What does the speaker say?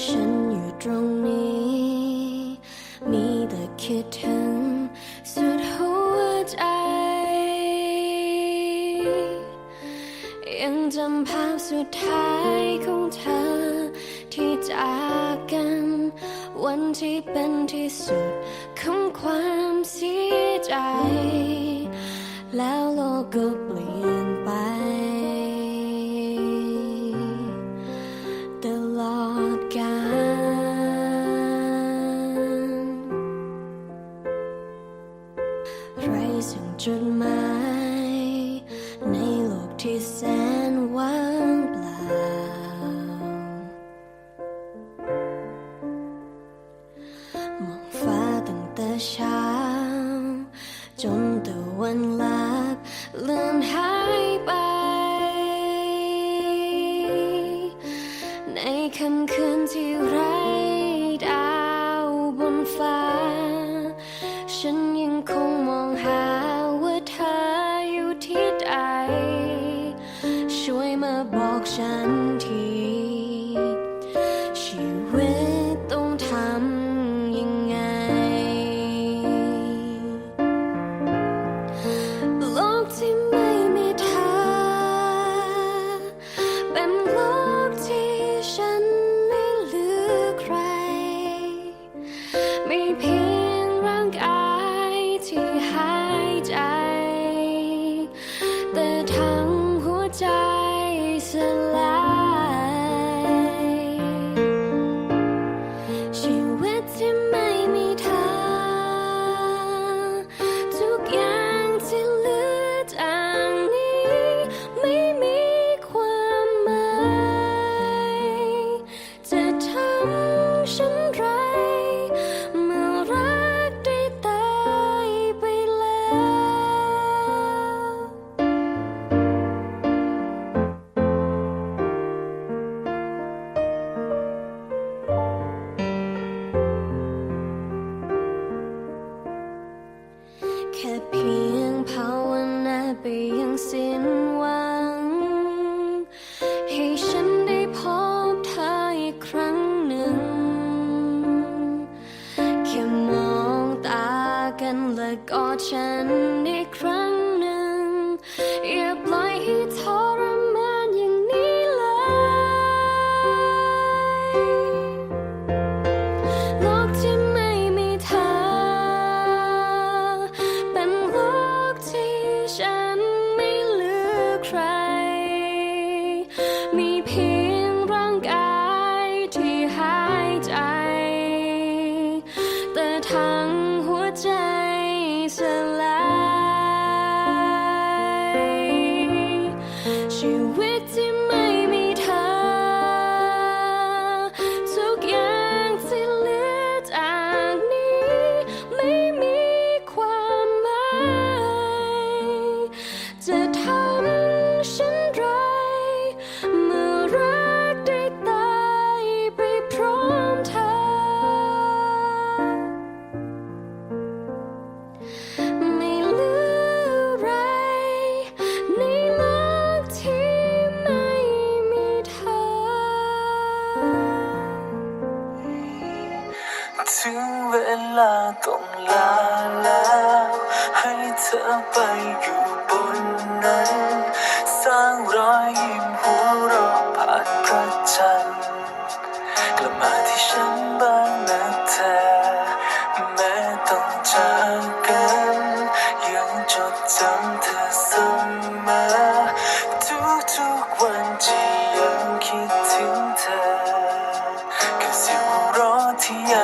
ฉันอยู่ตรงนี้ มีแต่คิดถึงสุดหัวใจ ยังจำภาพสุดท้ายของเธอ ที่จากกัน วันที่เป็นที่สุดของความเสียใจ แล้วโลกก็เปลี่ยนไป จดหมาย ในโลกที่แสนว่างเปล่า มองฟ้าตั้งแต่เช้า จนตะวันลับเลือนหายไป ในค่ำคืนที่ไร้ดาวบนฟ้า ฉันยังคงมองหา เพียงภาวนาไปยังสิ้นหวัง ให้ฉันได้พบเธออีกครั้งหนึ่ง แค่มองตากันและกอดฉันอีกครั้ง ชีวิ ถึงเวลาต้องลาแล้ว ให้เธอไปอยู่บนนั้น สร้างรอยยิ้มหัวเราะผ่านพระจันทร์กลับมาที่ฉันบ้างนะเธอ แม้ต้องจากกัน ยังจดจำเธอเสมอทุกๆวันที่ยังคิดถึงเธอกับเสียงหัวเราะที่ยัง